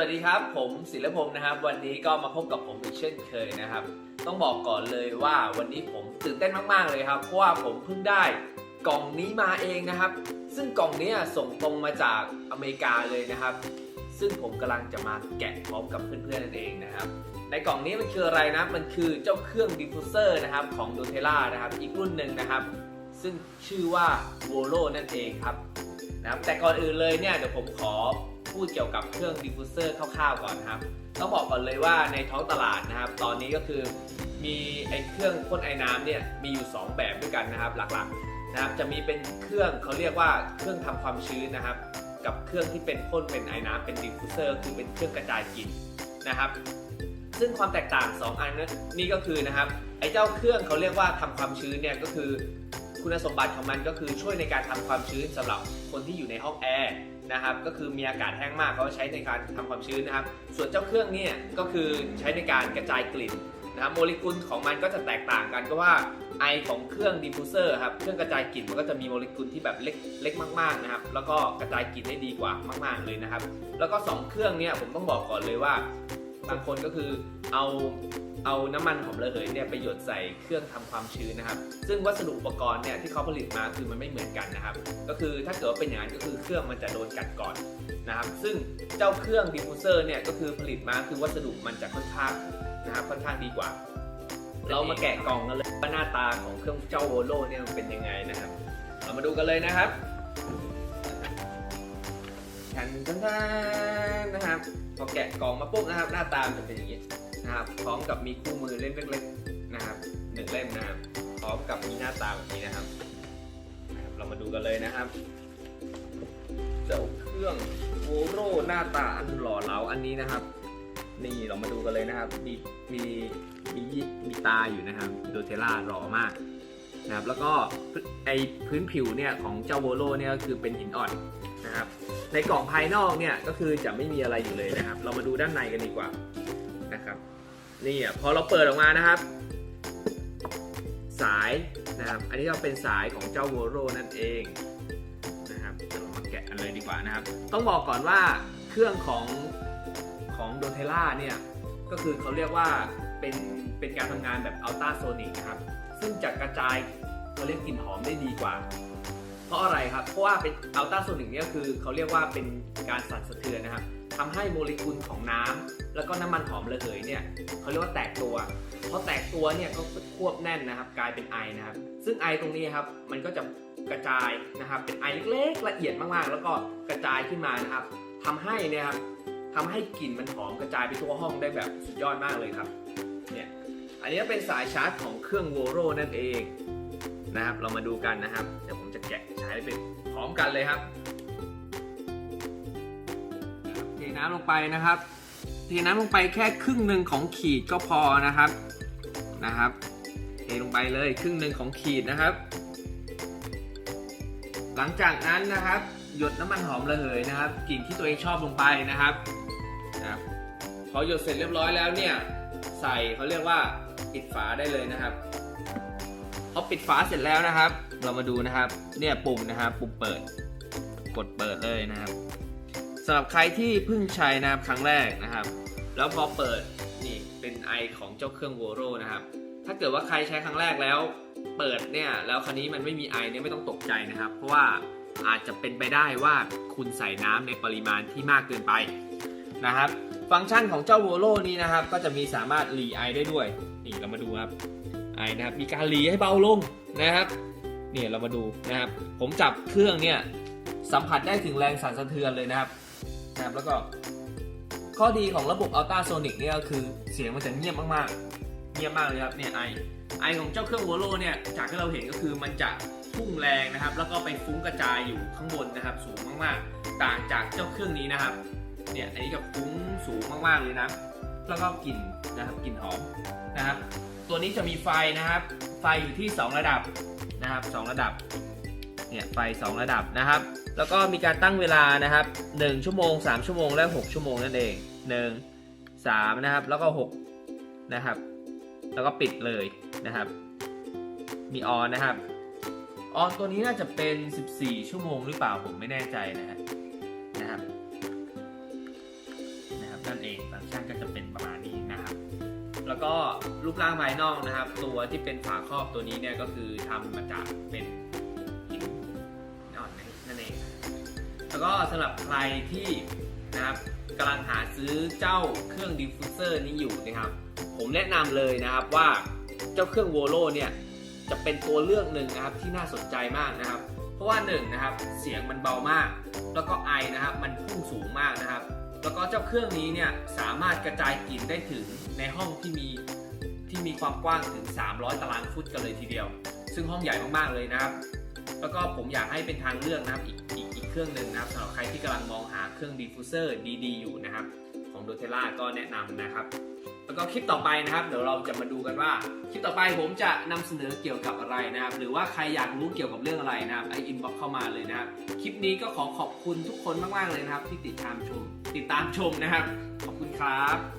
วัสดีครับ ผมศิลพงศ์นะครับ วันนี้ก็มาพบกับผมอีกเช่นเคยนะครับ ต้องบอกก่อนเลยว่าวันนี้ผมตื่นเต้นมาก ๆ เลยครับ เพราะว่าผมเพิ่งได้กล่องนี้มาเองนะครับ ซึ่งกล่องนี้ส่งตรงมาจากอเมริกาเลยนะครับ ซึ่งผมกำลังจะมาแกะพร้อมกับเพื่อนๆนั่นเองนะครับ ในกล่องนี้มันคืออะไรนะ มันคือเจ้าเครื่องดิฟฟูเซอร์นะครับของ d o t e l l a นะครับ อีกรุ่นหนึ่งนะครับ ซึ่งชื่อว่า v o l o นั่นเองครับ นะครับแต่ก่อนอื่นเลยเนี่ยเดี๋ยวผมขอพูดเกี่ยวกับเครื่องดิฟฟูเซอร์คร่าวๆก่อนครับต้องบอกก่อนเลยว่าในท้องตลาดนะครับ ตอนนี้ก็คือมีไอ้เครื่องพ่นไอ้น้ำเนี่ยมีอยู่ 2 แบบด้วยกันนะครับหลักๆนะครับจะมีเป็นเครื่องเขาเรียกว่าเครื่องทำความชื้นนะครับ กับเครื่องที่เป็นพ่นเป็นไอ้น้ำเป็นดิฟฟูเซอร์คือเป็นเครื่องกระจายกลิ่นนะครับซึ่งความแตกต่าง 2 อันนั้นนี่ก็คือนะครับไอ้เจ้าเครื่องเขาเรียกว่าทำความชื้นเนี่ยก็คือ คุณสมบัติของมันก็คือช่วยในการทำความชื้นสำหรับคนที่อยู่ในห้องแอร์นะครับก็คือมีอากาศแห้งมากเขาใช้ในการทำความชื้นนะครับ ส่วนเจ้าเครื่องเนี่ยก็คือใช้ในการกระจายกลิ่นนะครับโมเลกุลของมันก็จะแตกต่างกันก็ว่าไอของเครื่องดิฟฟูเซอร์ครับเครื่องกระจายกลิ่นมันก็จะมีโมเลกุลที่แบบเล็กเล็กมากๆนะครับ แล้วก็กระจายกลิ่นได้ดีกว่ามากๆเลยนะครับ แล้วก็สองเครื่องเนี่ยผมต้องบอกก่อนเลยว่าบางคนก็คือเอา เอาน้ำมันหอมระเหยเนี่ยไปหยดใส่เครื่องทำความชื้นนะครับ ซึ่งวัสดุอุปกรณ์เนี่ยที่เขาผลิตมาคือมันไม่เหมือนกันนะครับ ก็คือถ้าเกิดว่าเป็นอย่างนั้นก็คือเครื่องมันจะโดนกัดก่อนนะครับ ซึ่งเจ้าเครื่องดิฟฟูเซอร์เนี่ยก็คือผลิตมาคือวัสดุมันจะค่อนข้างนะครับค่อนข้างดีกว่า เรามาแกะกล่องกันเลยว่าหน้าตาของเครื่องเจ้าโวโลเนี่ยมันเป็นยังไงนะครับ เรามาดูกันเลยนะครับทันทันนนะครับพอแกะกล่องมาปุ๊บนะครับ หน้าตามันจะเป็นอย่างนี้ นะครับพร้อมกับมีคู่มือเล่มเล็กๆนะครับหนึ่งเล่มนะครับพร้อมกับมีหน้าตาแบบนี้นะครับนะครับ เรามาดูกันเลยนะครับ เจ้าเครื่องโวโรหน้าตาอันหล่อเหลาอันนี้นะครับ นี่เรามาดูกันเลยนะครับ มีมีมีมีตาอยู่นะครับโดเทล่าหล่อมากนะครับแล้วก็ไอพื้นผิวเนี่ยของเจ้าโวโรเนี่ยก็คือเป็นหินอ่อนนะครับในกล่องภายนอกเนี่ยก็คือจะไม่มีอะไรอยู่เลยนะครับ เรามาดูด้านในกันดีกว่านะครับ นี่อะพอเราเปิดออกมานะครับ สายนะครับ อันนี้ก็เป็นสายของเจ้าโวโรนั่นเองนะครับเดี๋ยวเรามาแกะกันเลยดีกว่านะครับ ต้องบอกก่อนว่าเครื่องของของโดเทล่าเนี่ยก็คือเขาเรียกว่าเป็นเป็นการทำงานแบบอัลตราโซนิกนะครับ ซึ่งจะกระจายเขาเรียกกลิ่นหอมได้ดีกว่า เพราะอะไรครับ เพราะว่าเป็นอัลตราโซนิกเนี่ยคือเขาเรียกว่าเป็นการสั่นสะเทือนนะครับ ทำให้โมเลกุลของน้ำแล้วก็น้ำมันหอมระเหยเนี่ยเขาเรียกว่าแตกตัวพอแตกตัวเนี่ยก็ควบแน่นนะครับ กลายเป็นไอนะครับ ซึ่งไอตรงนี้ครับมันก็จะกระจายนะครับ เป็นไอเล็กๆละเอียดมากๆ แล้วก็กระจายขึ้นมานะครับทำให้เนี่ยครับทำให้กลิ่นมันหอมกระจายไปทั่วห้องได้แบบสุดยอดมากเลยครับเนี่ยอันนี้เป็นสายชาร์จของเครื่องโวโรนั่นเองนะครับ เรามาดูกันนะครับ เดี๋ยวผมจะแกะใช้เป็นพร้อมกันเลยครับ น้ำลงไปนะครับ เทน้ำลงไปแค่ครึ่งหนึ่งของขีดก็พอนะครับนะครับ เทลงไปเลยครึ่งหนึ่งของขีดนะครับ หลังจากนั้นนะครับ หยดน้ำมันหอมระเหยนะครับกลิ่นที่ตัวเองชอบลงไปนะครับนะครับพอหยดเสร็จเรียบร้อยแล้วเนี่ยใส่เขาเรียกว่าปิดฝาได้เลยนะครับพอปิดฝาเสร็จแล้วนะครับ เรามาดูนะครับ เนี่ยปุ่มนะครับ ปุ่มเปิด กดเปิดเลยนะครับ สำหรับใครที่เพิ่งใช้นะครับครั้งแรกนะครับ แล้วพอเปิดนี่เป็นไอของเจ้าเครื่องโวโรนะครับ ถ้าเกิดว่าใครใช้ครั้งแรกแล้ว เปิดเนี่ยแล้วคราวนี้มันไม่มีไอเนี่ยไม่ต้องตกใจนะครับ เพราะว่าอาจจะเป็นไปได้ว่าคุณใส่น้ำในปริมาณที่มากเกินไปนะครับ ฟังก์ชันของเจ้าโวโรนี้นะครับ ก็จะมีสามารถรีไอได้ด้วยนี่เรามาดูครับไอนะครับมีการหลีให้เบาลงนะครับเนี่ยเรามาดูนะครับ ผมจับเครื่องเนี่ยสัมผัสได้ถึงแรงสั่นสะเทือนเลยนะครับ นะครับแล้วก็ข้อดีของระบบอัลตราโซนิกเนี่ยก็คือเสียงมันจะเงียบมากๆ เงียบมากเลยครับเนี่ยไอไอของเจ้าเครื่องวอลโลเนี่ยจากที่เราเห็นก็คือมันจะพุ่งแรงนะครับ แล้วก็ไปฟุ้งกระจายอยู่ข้างบนนะครับ สูงมากๆ ต่างจากเจ้าเครื่องนี้นะครับเนี่ยอันนี้จะฟุ้งสูงมากๆเลยนะ แล้วก็กลิ่นนะครับกลิ่นหอมนะครับ ตัวนี้จะมีไฟนะครับ ไฟอยู่ที่ 2 ระดับนะครับ 2 ระดับ เนี่ยไฟ 2 ระดับนะครับ แล้วก็มีการตั้งเวลานะครับ 1 ชั่วโมง 3 ชั่วโมง และ 6 ชั่วโมงนั่นเอง 1 3 นะครับ แล้วก็ 6 นะครับ แล้วก็ปิดเลยนะครับ มีออนนะครับ ออนตัวนี้น่าจะเป็น 14 ชั่วโมงหรือเปล่าผมไม่แน่ใจนะฮะนะครับนะครับนั่นเองฟังก์ชันก็จะเป็นประมาณนี้นะครับ แล้วก็รูปร่างภายนอกนะครับ ตัวที่เป็นฝาครอบตัวนี้เนี่ยก็คือทำมาจากเป็น นั่นเอง แล้วก็สำหรับใครที่นะครับกำลังหาซื้อเจ้าเครื่องดิฟฟูเซอร์นี้อยู่นะครับ ผมแนะนำเลยนะครับว่าเจ้าเครื่องโวโลเนี่ยจะเป็นตัวเลือกหนึ่งนะครับที่น่าสนใจมากนะครับ เพราะว่าหนึ่งนะครับเสียงมันเบามาก แล้วก็ไอนะครับมันพุ่งสูงมากนะครับ แล้วก็เจ้าเครื่องนี้เนี่ยสามารถกระจายกลิ่นได้ถึงในห้องที่มีที่มีความกว้างถึง 300 ตารางฟุตกันเลยทีเดียว ซึ่งห้องใหญ่มากๆเลยนะครับ แล้วก็ผมอยากให้เป็นทางเลือกนะครับอีกอีกอีกเครื่องหนึ่งนะครับสำหรับใครที่กำลังมองหาเครื่องดิฟฟูเซอร์ดีๆอยู่นะครับ ของโดเทล่าก็แนะนำนะครับ แล้วก็คลิปต่อไปนะครับ เดี๋ยวเราจะมาดูกันว่า คลิปต่อไปผมจะนำเสนอเกี่ยวกับอะไรนะครับ หรือว่าใครอยากรู้เกี่ยวกับเรื่องอะไรนะครับไออินบ็อกเข้ามาเลยนะครับ คลิปนี้ก็ขอขอบคุณทุกคนมากๆเลยนะครับ ที่ติดตามชม ติดตามชมนะครับ ขอบคุณครับ